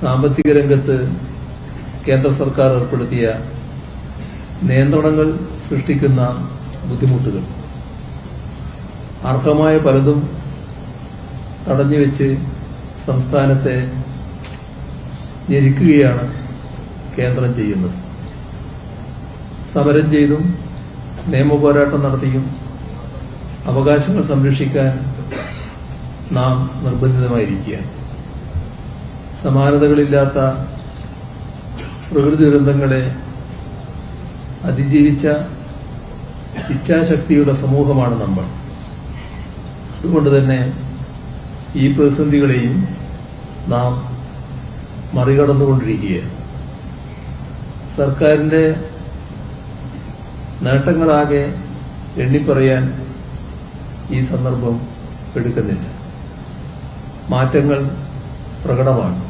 സാമ്പത്തിക രംഗത്ത് കേന്ദ്ര സർക്കാർ ഏർപ്പെടുത്തിയ നിയന്ത്രണങ്ങൾ സൃഷ്ടിക്കുന്ന ബുദ്ധിമുട്ടുകൾ. അർഹമായ പലതും തടഞ്ഞുവെച്ച് സംസ്ഥാനത്തെ ഞെരുക്കുകയാണ് കേന്ദ്രം ചെയ്യുന്നത്. സമരം ചെയ്തും നിയമപോരാട്ടം നടത്തിയും അവകാശങ്ങൾ സംരക്ഷിക്കാൻ നാം നിർബന്ധിതമായിരിക്കുകയാണ്. സമാനതകളില്ലാത്ത പ്രകൃതി ദുരന്തങ്ങളെ അതിജീവിച്ച ഇച്ഛാശക്തിയുടെ സമൂഹമാണ് നമ്മൾ. അതുകൊണ്ട് തന്നെ ഈ പ്രതിസന്ധികളെയും നാം മറികടന്നുകൊണ്ടിരിക്കുകയാണ്. സർക്കാരിന്റെ നേട്ടങ്ങളാകെ എണ്ണിപ്പറയാൻ ഈ സന്ദർഭം എടുക്കുന്നില്ല. മാറ്റങ്ങൾ പ്രകടമാണ്.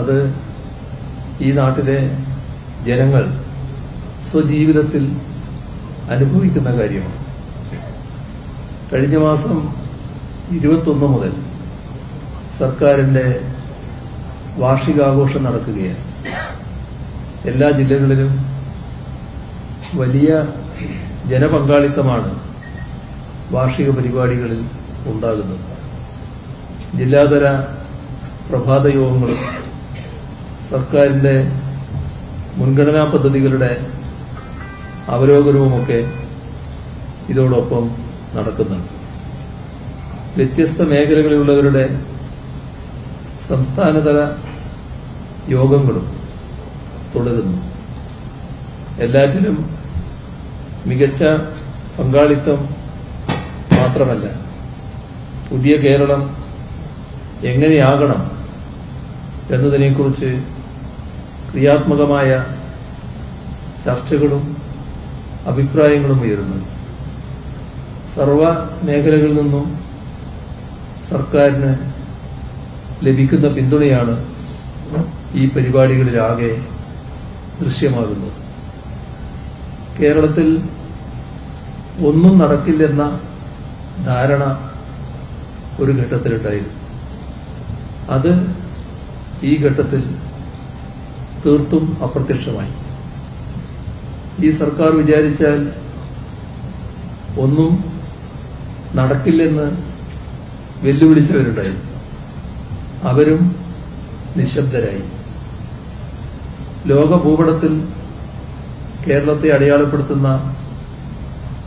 അത് ഈ നാട്ടിലെ ജനങ്ങൾ സ്വജീവിതത്തിൽ അനുഭവിക്കുന്ന കാര്യമാണ്. കഴിഞ്ഞ മാസം ഇരുപത്തൊന്ന് മുതൽ സർക്കാരിന്റെ വാർഷികാഘോഷം നടക്കുകയാണ്. എല്ലാ ജില്ലകളിലും വലിയ ജനപങ്കാളിത്തമാണ് വാർഷിക പരിപാടികളിൽ ഉണ്ടാകുന്നത്. ജില്ലാതല പ്രഭാത യോഗങ്ങളും സർക്കാരിന്റെ മുൻഗണനാ പദ്ധതികളുടെ അവലോകനവുമൊക്കെ ഇതോടൊപ്പം നടക്കുന്നുണ്ട്. വ്യത്യസ്ത മേഖലകളിലുള്ളവരുടെ സംസ്ഥാനതല യോഗങ്ങളും തുടരുന്നു. എല്ലാറ്റിലും മികച്ച പങ്കാളിത്തം മാത്രമല്ല പുതിയ കേരളം എങ്ങനെയാകണം എന്നതിനെക്കുറിച്ച് ക്രിയാത്മകമായ ചർച്ചകളും അഭിപ്രായങ്ങളും ഉയരുന്നത് സർവ മേഖലകളിൽ നിന്നും സർക്കാരിന് ലഭിക്കുന്ന പിന്തുണയാണ് ഈ പരിപാടികളിലാകെ ദൃശ്യമാകുന്നത്. കേരളത്തിൽ ഒന്നും നടക്കില്ലെന്ന ധാരണ ഒരു ഘട്ടത്തിലുണ്ടായിരുന്നു. അത് ഈ ഘട്ടത്തിൽ തീർത്തും അപ്രത്യക്ഷമായി. ഈ സർക്കാർ വിചാരിച്ചാൽ ഒന്നും നടക്കില്ലെന്ന് വെല്ലുവിളിച്ചവരുണ്ടായി അവരും നിശബ്ദരായി. ലോക ഭൂപടത്തിൽ കേരളത്തെ അടയാളപ്പെടുത്തുന്ന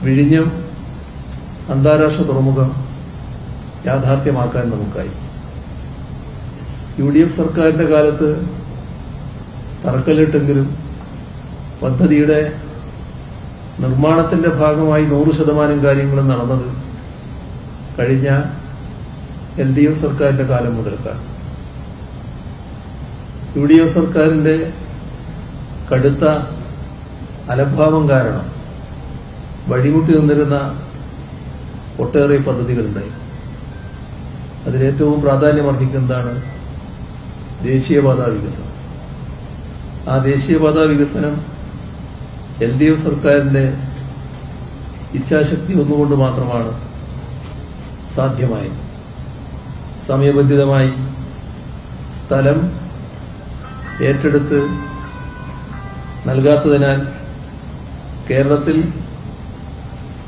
വിഴിഞ്ഞം അന്താരാഷ്ട്ര തുറമുഖം യാഥാർത്ഥ്യമാക്കാൻ നമുക്കായി. യു ഡി എഫ് സർക്കാരിന്റെ കാലത്ത് തറക്കല്ലിട്ടെങ്കിലും പദ്ധതിയുടെ നിർമ്മാണത്തിന്റെ ഭാഗമായി നൂറ് ശതമാനം കാര്യങ്ങളും നടന്നത് കഴിഞ്ഞ എൽ ഡി എഫ് സർക്കാരിന്റെ കാലം മുതൽക്കാണ്. യു ഡി എഫ് സർക്കാരിന്റെ കടുത്ത അലഭാവം കാരണം വഴിമുട്ടി നിന്നിരുന്ന ഒട്ടേറെ പദ്ധതികളുണ്ടായി. അതിലേറ്റവും പ്രാധാന്യമർഹിക്കുന്നതാണ് ദേശീയപാത വികസനം. ആ ദേശീയപാത വികസനം എൽ ഡി എഫ് സർക്കാരിന്റെ ഇച്ഛാശക്തി ഒന്നുകൊണ്ട് മാത്രമാണ് സാധ്യമായത്. സമയബന്ധിതമായി സ്ഥലം ഏറ്റെടുത്ത് നൽകാത്തതിനാൽ കേരളത്തിൽ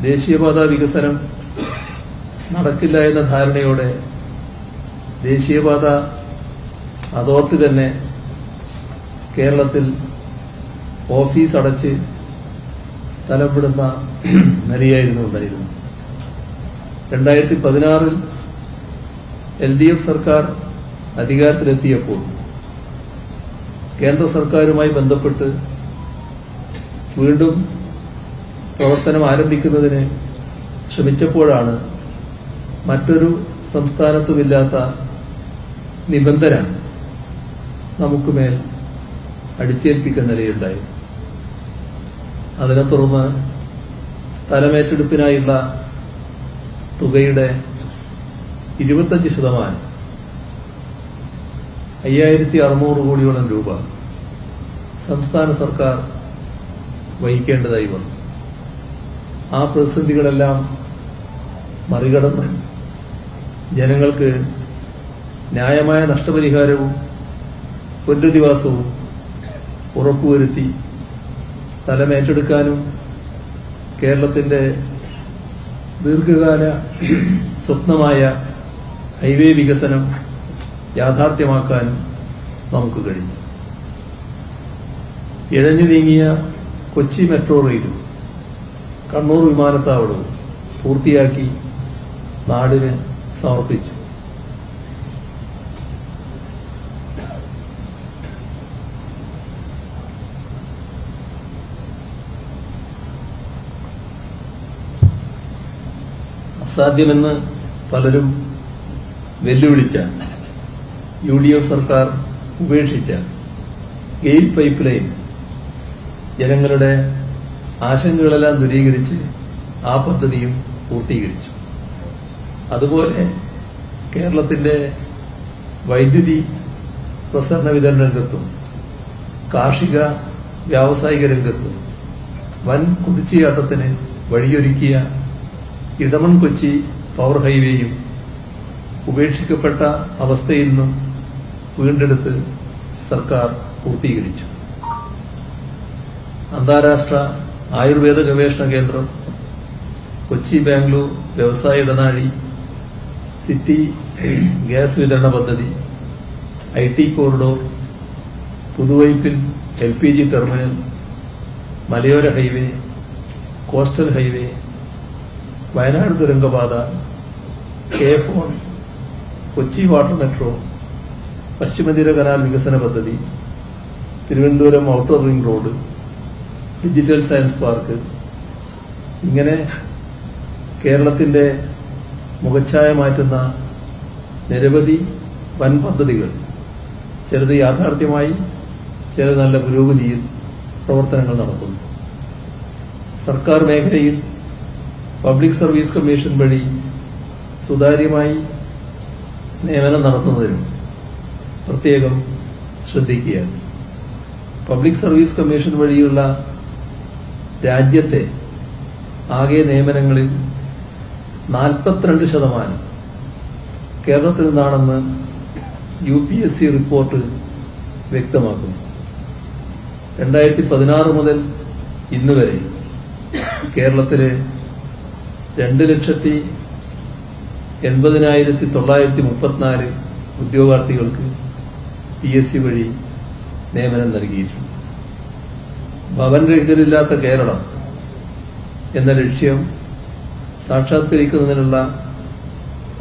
ദേശീയപാത വികസനം നടക്കില്ല എന്ന ധാരണയോടെ ദേശീയപാത അതോറിറ്റി തന്നെ കേരളത്തിൽ ഓഫീസ് അടച്ച് സ്ഥലം വിടുന്ന ഉണ്ടായിരുന്നു രണ്ടായിരത്തി പതിനാറിൽ എൽ ഡി എഫ് സർക്കാർ അധികാരത്തിലെത്തിയപ്പോൾ കേന്ദ്ര സർക്കാരുമായി ബന്ധപ്പെട്ട് വീണ്ടും പ്രവർത്തനം ആരംഭിക്കുന്നതിന് ശ്രമിച്ചപ്പോഴാണ് മറ്റൊരു സംസ്ഥാനത്തുമില്ലാത്ത നിബന്ധന നമുക്ക് മേൽ അടിച്ചേൽപ്പിക്കുന്ന നിലയുണ്ടായി. അതിനെ തുടർന്ന് സ്ഥലമേറ്റെടുപ്പിനായുള്ള തുകയുടെ ഇരുപത്തഞ്ച് ശതമാനം അയ്യായിരത്തി അറുന്നൂറ് കോടിയോളം രൂപ സംസ്ഥാന സർക്കാർ വഹിക്കേണ്ടതായി വന്നു. ആ പ്രതിസന്ധികളെല്ലാം മറികടന്ന് ജനങ്ങൾക്ക് ന്യായമായ നഷ്ടപരിഹാരവും പുനരധിവാസവും ഉറപ്പുവരുത്തി സ്ഥലം ഏറ്റെടുക്കാനും കേരളത്തിന്റെ ദീർഘകാല സ്വപ്നമായ ഹൈവേ വികസനം യാഥാർത്ഥ്യമാക്കാനും നമുക്ക് കഴിഞ്ഞു. ഇഴഞ്ഞു നീങ്ങിയ കൊച്ചി മെട്രോ റെയിലും കണ്ണൂർ വിമാനത്താവളവും പൂർത്തിയാക്കി നാടിന് സമർപ്പിച്ചു. അസാധ്യമെന്ന് പലരും വെല്ലുവിളിച്ച യു ഡി എഫ് സർക്കാർ ഉപേക്ഷിച്ച ഗെയിൽ പൈപ്പ് ലൈൻ ജനങ്ങളുടെ ആശങ്കകളെല്ലാം ദൂരീകരിച്ച് ആ പദ്ധതിയും പൂർത്തീകരിച്ചു. അതുപോലെ കേരളത്തിന്റെ വൈദ്യുതി പ്രസരണ വിതരണ രംഗത്തും കാർഷിക വ്യാവസായിക രംഗത്തും വൻ കുതിച്ചുചാട്ടത്തിന് വഴിയൊരുക്കിയ ഇടമൺ കൊച്ചി പവർ ഹൈവേയും ഉപേക്ഷിക്കപ്പെട്ട അവസ്ഥയിൽ നിന്നും വീണ്ടെടുത്ത് സർക്കാർ പൂർത്തീകരിച്ചു. അന്താരാഷ്ട്ര ആയുർവേദ ഗവേഷണ കേന്ദ്രം കൊച്ചി ബാംഗ്ലൂർ വ്യവസായ ഇടനാഴി സിറ്റി ഗ്യാസ് വിതരണ പദ്ധതി ഐ ടി കോറിഡോർ പുതുവൈപ്പിൽ എൽ പി ജി ടെർമിനൽ മലയോര highway coastal highway Wayanad തുരങ്കപാത K phone Kochi water metro പശ്ചിമതീര കനാൽ വികസന പദ്ധതി Thiruvananthapuram outer ring road digital science park. ഇങ്ങനെ കേരളത്തിന്റെ മുഖച്ഛായ മാറ്റുന്ന നിരവധി വൻ പദ്ധതികൾ ചിലത് യാഥാർത്ഥ്യമായി ചില നല്ല പുരോഗതിയിൽ പ്രവർത്തനങ്ങൾ നടക്കുന്നു. സർക്കാർ മേഖലയിൽ പബ്ലിക് സർവീസ് കമ്മീഷൻ വഴി സുതാര്യമായി നിയമനം നടത്തുന്നതിനും പ്രത്യേകം ശ്രദ്ധിക്കുക പബ്ലിക് സർവീസ് കമ്മീഷൻ വഴിയുള്ള രാജ്യത്തെ ആകെ നിയമനങ്ങളിൽ നാൽപ്പത്തിരണ്ട് ശതമാനം കേരളത്തിൽ നിന്നാണെന്ന് U P S C report വ്യക്തമാക്കുന്നു. രണ്ടായിരത്തി പതിനാറ് മുതൽ ഇന്ന് വരെ കേരളത്തിലെ രണ്ട് ലക്ഷത്തി എൺപതിനായിരത്തി തൊള്ളായിരത്തി മുപ്പത്തിനാല് ഉദ്യോഗാർത്ഥികൾക്ക് പി എസ് സി വഴി നിയമനം നൽകിയിട്ടുണ്ട്. ഭവൻ രഹിതരില്ലാത്ത കേരളം എന്ന ലക്ഷ്യം സാക്ഷാത്കരിക്കുന്നതിനുള്ള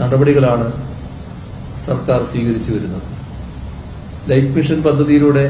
നടപടികളാണ് സർക്കാർ സ്വീകരിച്ചു വരുന്നത്. ലൈഫ് മിഷൻ പദ്ധതിയിലൂടെ